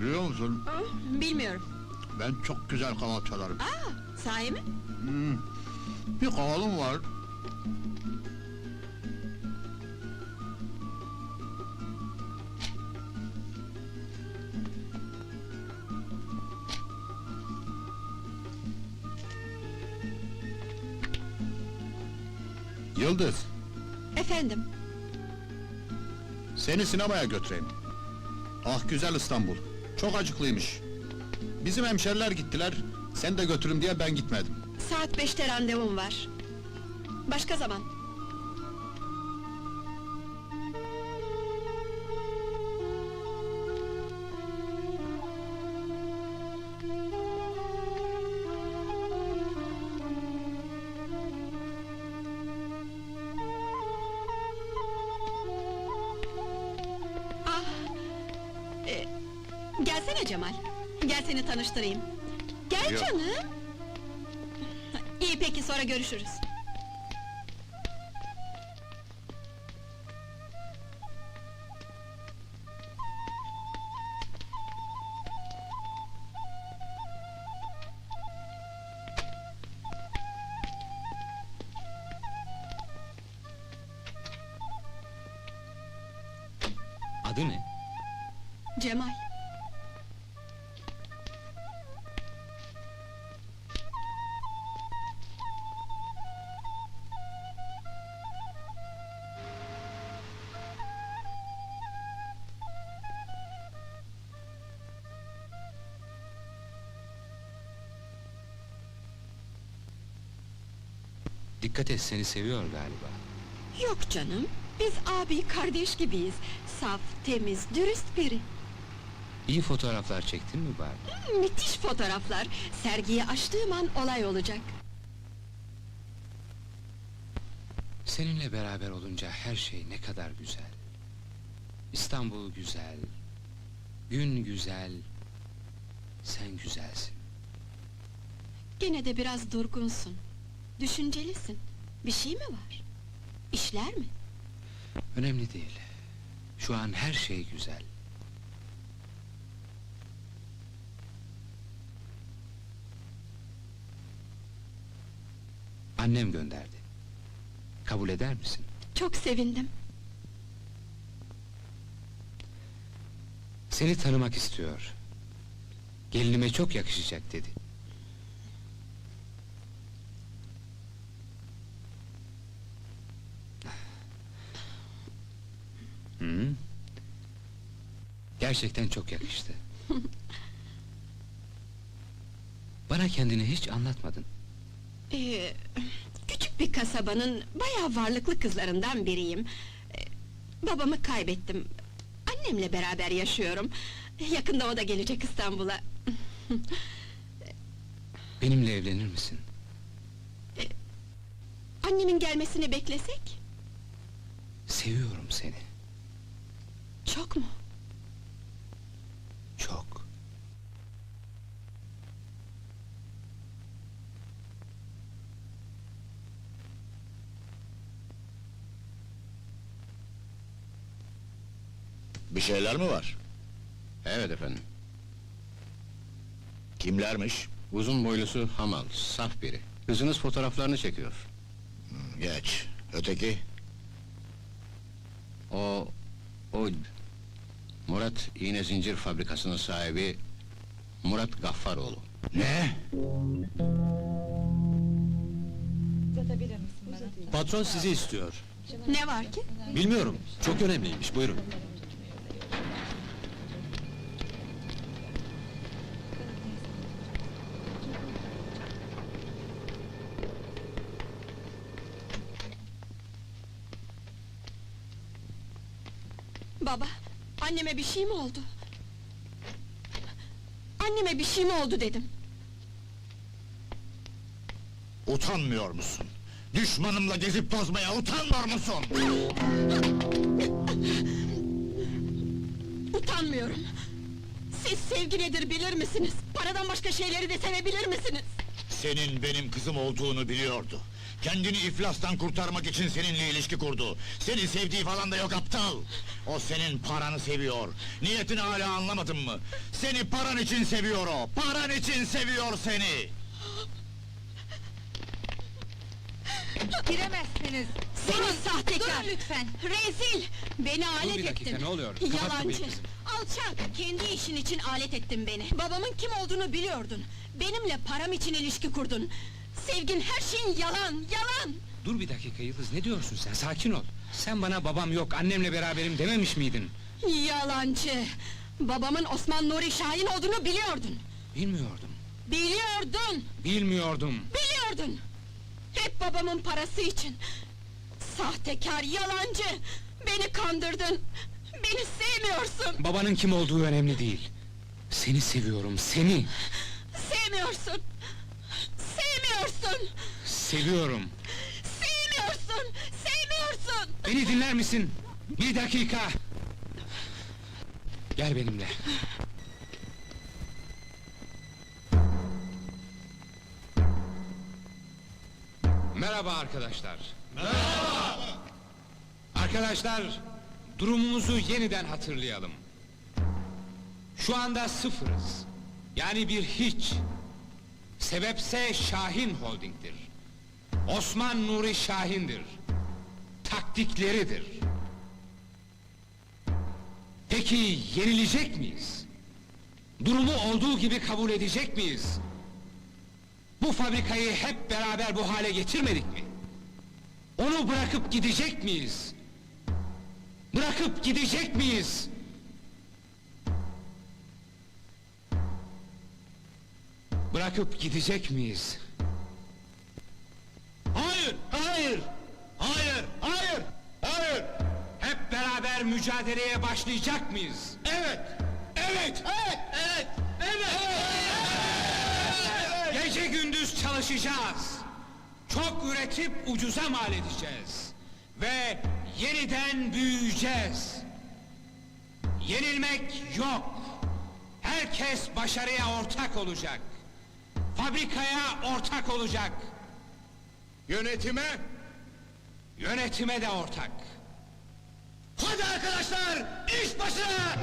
Biliyor musun? Bilmiyorum. Ben çok güzel kaval çalarım. Aa, sahi mi? Hmm. Bir kavalım var. Yıldız, Efendim, seni sinemaya götüreyim. Ah güzel İstanbul, çok acıklıymış. Bizim hemşeriler gittiler, sen de götürüm diye ben gitmedim. saat beşte randevum var. Başka zaman. Gelsene Cemal. Gel seni tanıştırayım. Gel Yok. canım. İyi peki sonra görüşürüz. Adı ne? Cemal. Dikkat et seni seviyor galiba. Yok canım. Biz abi kardeş gibiyiz. Saf, temiz, dürüst biri. İyi fotoğraflar çektin mi bari? Hmm, Müthiş fotoğraflar. Sergiyi açtığım an olay olacak. Seninle beraber olunca her şey ne kadar güzel. İstanbul güzel, gün güzel, sen güzelsin. Gene de biraz durgunsun. Düşüncelisin. Bir şey mi var? İşler mi? Önemli değil. Şu an her şey güzel. Annem gönderdi. Kabul eder misin? Çok sevindim. Seni tanımak istiyor. Gelinime çok yakışacak dedi. Gerçekten çok yakıştı. Bana kendini hiç anlatmadın. Ee, küçük bir kasabanın bayağı varlıklı kızlarından biriyim. Ee, babamı kaybettim. Annemle beraber yaşıyorum. Yakında o da gelecek İstanbul'a. Benimle evlenir misin? Annemin gelmesini beklesek? Seviyorum seni. Çok mu? Çok. Bir şeyler mi var? Evet efendim. Kimlermiş? Uzun boylusu Hamal, saf biri. Kızınız fotoğraflarını çekiyor. Hmm, Geç. Öteki? O... o... Murat İğne Zincir Fabrikası'nın sahibi... Murat Gaffaroğlu. Ne? Patron sizi istiyor. Ne var ki? Bilmiyorum, çok önemliymiş, buyurun. Baba, anneme bir şey mi oldu? Anneme bir şey mi oldu dedim. Utanmıyor musun? Düşmanımla gezip tozmaya utanmıyor musun? Utanmıyorum. Siz sevgi nedir bilir misiniz? Paradan başka şeyleri de sevebilir misiniz? Senin benim kızım olduğunu biliyordu. Kendini iflastan kurtarmak için seninle ilişki kurdu. Seni sevdiği falan da yok aptal. O senin paranı seviyor. Niyetini hala anlamadın mı? Seni paran için seviyor o. Paran için seviyor seni. Giremezsiniz. Seni Durun, sahtekar! Durun lütfen. Rezil! Beni alet bir dakika, ettin! ne oluyor? Kapat kapıyı Yalancı! kızım. Alçak! Kendi işin için alet ettin beni! Babamın kim olduğunu biliyordun! Benimle param için ilişki kurdun! Sevgin her şeyin yalan, yalan! Dur bir dakika Yıldız, ne diyorsun sen? Sakin ol. Sen bana babam yok, annemle beraberim dememiş miydin? Yalancı! Babamın Osman Nuri Şahin olduğunu biliyordun! Bilmiyordum. Biliyordun! Bilmiyordum. Biliyordun! Hep babamın parası için! Sahtekar, yalancı! Beni kandırdın! Beni sevmiyorsun! Babanın kim olduğu önemli değil. Seni seviyorum, seni! Sevmiyorsun! Sevmiyorsun! Seviyorum. Sevmiyorsun! Sevmiyorsun! Beni dinler misin? Bir dakika! Gel benimle. Merhaba arkadaşlar. Merhaba! Arkadaşlar, durumumuzu yeniden hatırlayalım. Şu anda sıfırız. Yani bir hiç. Sebepse Şahin Holding'dir. Osman Nuri Şahin'dir. Taktikleridir. Peki yenilecek miyiz? Durumu olduğu gibi kabul edecek miyiz? Bu fabrikayı hep beraber bu hale getirmedik mi? Onu bırakıp gidecek miyiz? Bırakıp gidecek miyiz? Bırakıp gidecek miyiz? Hayır, hayır, hayır, hayır, hayır. Hep beraber mücadeleye başlayacak mıyız? Evet, evet, evet, evet, evet. Gece gündüz çalışacağız. Çok üretip ucuza mal edeceğiz. Ve yeniden büyüyeceğiz. Yenilmek yok. Herkes başarıya ortak olacak. Fabrikaya ortak olacak. Yönetime? Yönetime de ortak. Hadi arkadaşlar, iş başına!